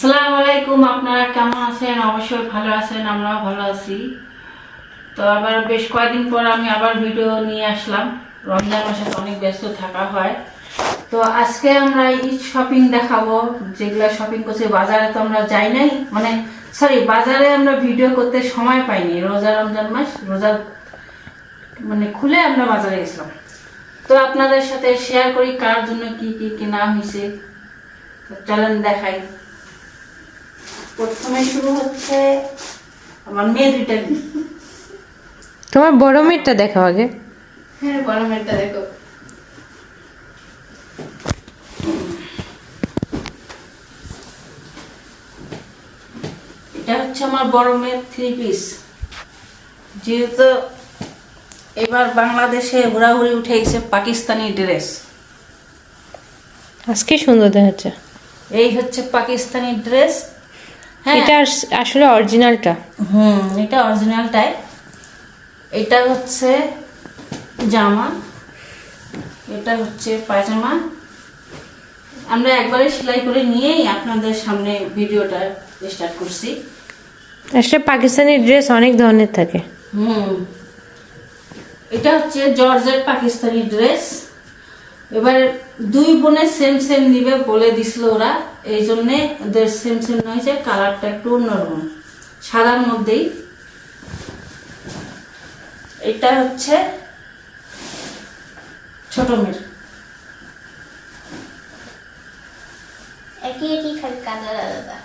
আসসালামু আলাইকুম, আপনারা কেমন আছেন? অবশ্যই ভালো আছেন, আমরাও ভালো আছি। তো আবার বেশ কয়েকদিন পর আমি আবার ভিডিও নিয়ে আসলাম। রমজান মাসে অনেক ব্যস্ত থাকা হয়। তো আজকে আমরা ঈদ শপিং দেখাবো, যেগুলো শপিং করছি। বাজারে তো আমরা যাই নাই। মানে সরি বাজারে আমরা ভিডিও করতে সময় পাইনি। রোজা রমজান মাস, রোজা মানে খুলে আমরা বাজারে গেছিলাম। তো আপনাদের সাথে শেয়ার করি, কার জন্য কি কি কেনা হয়েছে? চলেন দেখাই। প্রথমে শুরু হচ্ছে আমার মেয়ে দুইটা নিয়ে। তোমার বড় মেয়েরটা দেখাও আগে। হ্যাঁ গরমেরটা দেখো। এটা হচ্ছে আমার বড় মেয়ের থ্রি পিস যেহেতু এবার বাংলাদেশে ঘোরাঘুরি উঠে গেছে পাকিস্তানি ড্রেস আজকে সুন্দর দেখাচ্ছে। এই হচ্ছে পাকিস্তানি ড্রেস এটা আস- আসলে অরিজিনালটা। হুম এটা অরিজিনালটাই এটা হচ্ছে জামা। এটা হচ্ছে পায়জামা। আমরা একবারে সেলাই করে নিয়েই আপনাদের সামনে ভিডিওটা স্টার্ট করছি। আসলে পাকিস্তানি ড্রেস অনেক ধরনের থাকে। হুম। এটা হচ্ছে জর্জের পাকিস্তানি ড্রেস এবার দুই বোনের সেম সেম নিবে বলে দিছিল ওরা এই জন্যে ওদের সেম সেম হয়েছে কালারটা একটু অন্যরকম সাদার মধ্যেই। এটা হচ্ছে ছোট মেয়ের। একই একই খালি কালার আলাদা।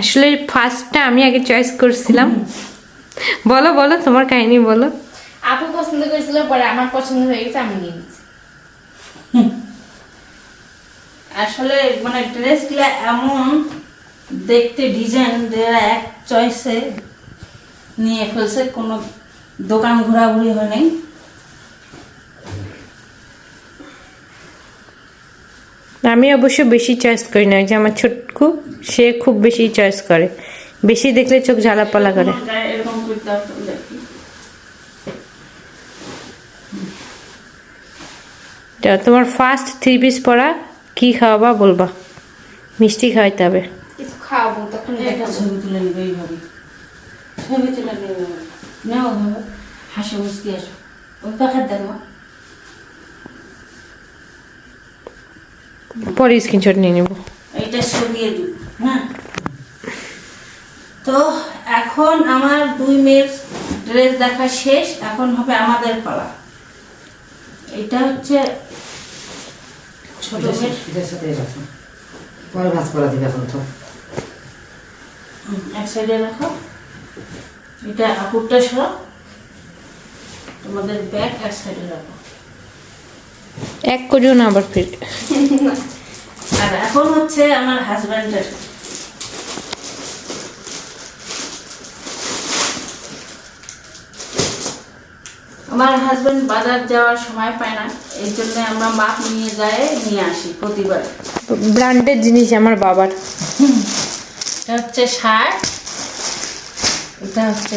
আসলে ফার্স্টটা আমি আগে চয়েস করছিলাম। বলো বলো তোমার কাহিনী বলো। আপু পছন্দ করেছিল পরে আমার পছন্দ হয়ে গেছে আমি নিয়ে নিচ্ছি। আসলে মানে ড্রেসগুলো এমন দেখতে ডিজাইন দেওয়া এক চয়েসে নিয়ে ফেলছে কোনো দোকান ঘোরাঘুরি হয় নাই। আমি অবশ্য বেশি চয়েস করি না যে আমার ছোটকু সে খুব বেশি চয়েস করে। বেশি দেখলে চোখ ঝালাপালা করে। এরকম করতে হবে দেখি। তা তোমার ফার্স্ট থ্রি পিস পরা কি খাওয়াবা বলবা? মিষ্টি খাওয়াইতে হবে। কিছু খাওয়াবো তখন একটা ছবি তুলে নিবে এইভাবে। ছবি তুলে নেবে। নেও হাসি মুসকি আসো। ওই পাখার দেখো পরে স্ক্রিনশট নিয়ে নেব। এইটা সরিয়ে দিই হ্যাঁ। তো এখন আমার দুই মেয়ের ড্রেস দেখা শেষ এখন হবে আমাদের পালা। এটা হচ্ছে ছোট এটার সাথে রাখো। পরে ভাজ করা দিবে এখন তো। এক সাইডে রাখো। এটা আপুরটা সরো তোমাদের ব্যাগ এক সাইডে রাখো। এক করিও না আবার ফির আর এখন হচ্ছে আমার হাজব্যান্ডের আমার হাজব্যান্ড বাজার যাওয়ার সময় পায় না এই জন্য আমরা মাপ নিয়ে যাই নিয়ে আসি প্রতিবার। ব্র্যান্ডের জিনিস আমার বাবার। এটা হচ্ছে শার্ট এটা হচ্ছে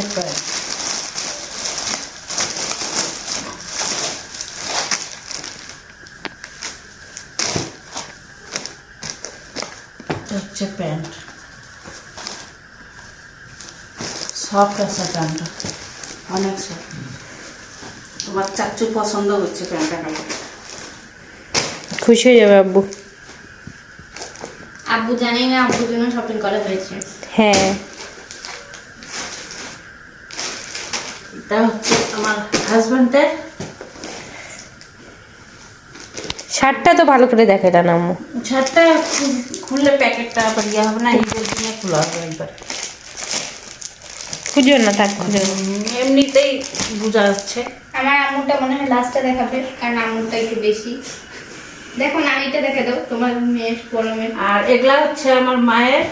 হচ্ছে প্যান্ট। সফট আছে প্যান্টটা অনেক সফট তোমার পছন্দ হচ্ছে প্যান্টটা কালার খুশি হয়ে যাবে আব্বু। আব্বু জানি না আব্বুর জন্য শপিং করা হয়েছে। হ্যাঁ। এটা হচ্ছে আমার হাজব্যান্ডের শার্টটা তো ভালো করে দেখে না আম্মু। ছাদটা খুললে প্যাকেটটা আবার ইয়ে হবে না ঈদের দিনে খোলা হবে একবার। খুঁজো না থাক খুঁজো এমনিতেই বোঝা যাচ্ছে। আমার আম্মুরটা মনে হয় লাস্টটা দেখাবে কারণ আম্মুরটা একটু বেশি। দেখো নানিটা দেখে দাও তোমার মেয়ের বড় আর এগুলা হচ্ছে আমার মায়ের।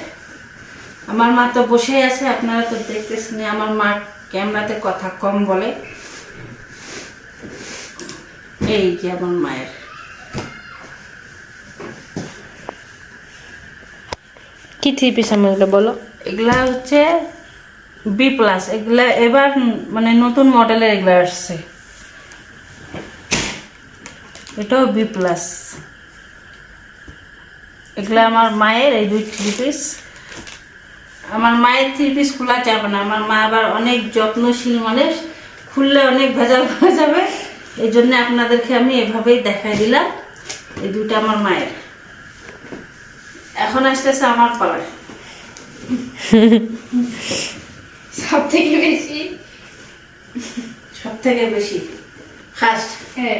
আমার মা তো বসেই আছে আপনারা তো দেখতেছেন আমার মা ক্যামেরাতে কথা কম বলে। এই যে আমার মায়ের। কি থ্রি পিস আমাকে বলো? এগুলা হচ্ছে বি প্লাস এগুলা এবার মানে নতুন মডেলের এগুলা আসছে। এটাও বি প্লাস এগুলো আমার মায়ের, এই দুই থ্রি পিস আমার মায়ের থ্রি পিস খোলা যাবে না। আমার মা আবার অনেক যত্নশীল মানুষ। খুললে অনেক ভেজাল হয়ে যাবে। এই জন্য আপনাদেরকে আমি এভাবেই দেখাই দিলাম। এই দুটো আমার মায়ের। এখন আসতেছে আমার পালায় সব থেকে বেশি? সব থেকে বেশি। ফার্স্ট হ্যাঁ।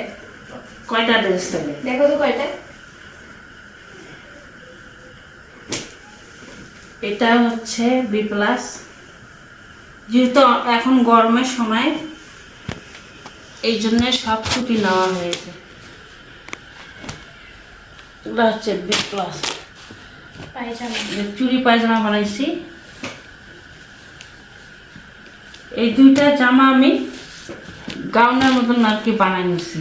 কয়টা ড্রেস থাকে দেখো তো কয়টা। এটা হচ্ছে বি প্লাস যেহেতু এখন গরমের সময় এই জন্য সব ছুটি নেওয়া হয়েছে। এগুলো হচ্ছে বি প্লাস চুরি পায়জামা বানাইছি। এই দুইটা জামা আমি গাউনের মতন আর কি বানাই নিছি।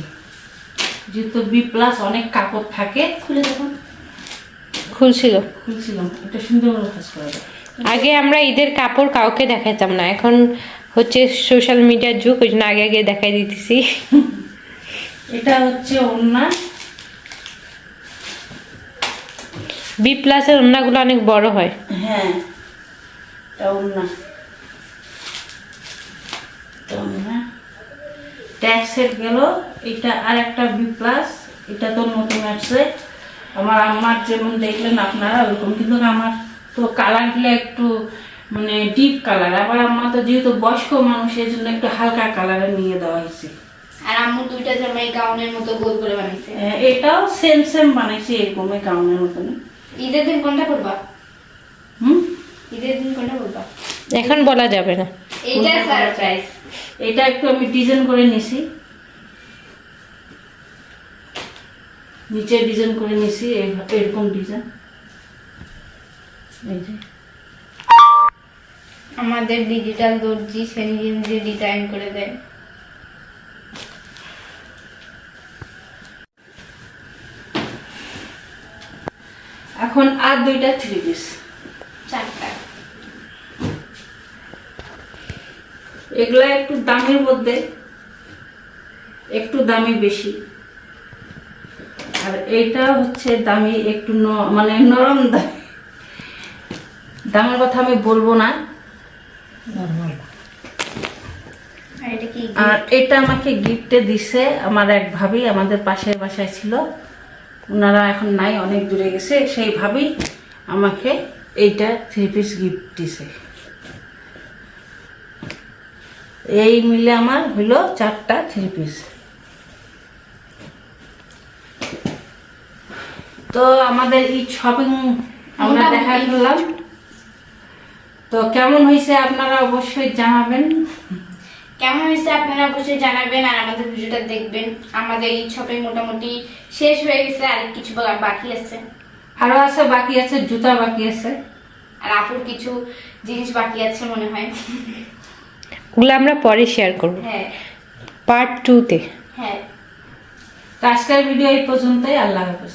যেহেতু বি প্লাস অনেক কাপড় থাকে। খুলে দেখো। খুলছিল। খুলছিলাম এটা সুন্দর করে কাজ করা যায়। আগে আমরা ঈদের কাপড় কাউকে দেখাতাম না। এখন হচ্ছে সোশ্যাল মিডিয়ার যুগ ওই জন্য আগে আগে দেখাই দিতেছি। এটা হচ্ছে ওড়না। বি প্লাসের ওড়নাগুলো অনেক বড় হয়। হ্যাঁ এটা ওড়না। ওড়না। ট্যাগ সেট গেল এটা আর একটা বি প্লাস এটা তো নতুন আসছে। আমার আম্মার যেমন দেখলেন আপনারা ওরকম। কিন্তু আমার তো কালারগুলো একটু মানে ডিপ কালার আবার আমার তো যেহেতু বয়স্ক মানুষ এই জন্য একটু হালকা কালারে নিয়ে দেওয়া হয়েছে। আর আম্মু দুইটা জামাই গাউনের মতো গোল করে বানাইছে। এটাও সেম সেম বানাইছি এরকমই গাউনের মতন ঈদের দিন কোনটা করবা হুম? ঈদের দিন কোনটা করবা এখন বলা যাবে না। সারপ্রাইজ এটা একটু আমি ডিজাইন করে নিছি। নিচে ডিজাইন করে নিছি এরকম ডিজাইন। এই যে। আমাদের ডিজিটাল দর্জি সে নিজে নিজে ডিজাইন করে দেয়। এখন আর দুইটা থ্রি পিস চারটা এগুলা একটু দামের মধ্যে একটু দামি বেশি। আর এইটা হচ্ছে দামি একটু ন- মানে নরম দামি। দামের কথা আমি বলব না। এটা কি আর এটা আমাকে গিফটে দিছে আমার এক ভাবি আমাদের পাশের বাসায় ছিল। ওনারা এখন নাই অনেক দূরে গেছে। সেই ভাবি আমাকে এইটা থ্রি পিস গিফট দিছে। এই মিলে আমার হইল চারটা থ্রি পিস তো আমাদের এই শপিং আমরা দেখা করলাম। তো কেমন হয়েছে আপনারা অবশ্যই জানাবেন। কেমন হয়েছে আপনারা অবশ্যই জানাবেন আর আমাদের ভিডিওটা দেখবেন। আমাদের এই শপিং মোটামুটি শেষ হয়ে গেছে আর কিছু বাকি আছে। আরও আছে বাকি আছে জুতা বাকি আছে। আর আপুর কিছু জিনিস বাকি আছে মনে হয়। ওগুলো আমরা পরে শেয়ার করব। হ্যাঁ। পার্ট টুতে হ্যাঁ। আজকের ভিডিও এই পর্যন্তই। আল্লাহ হাফেজ।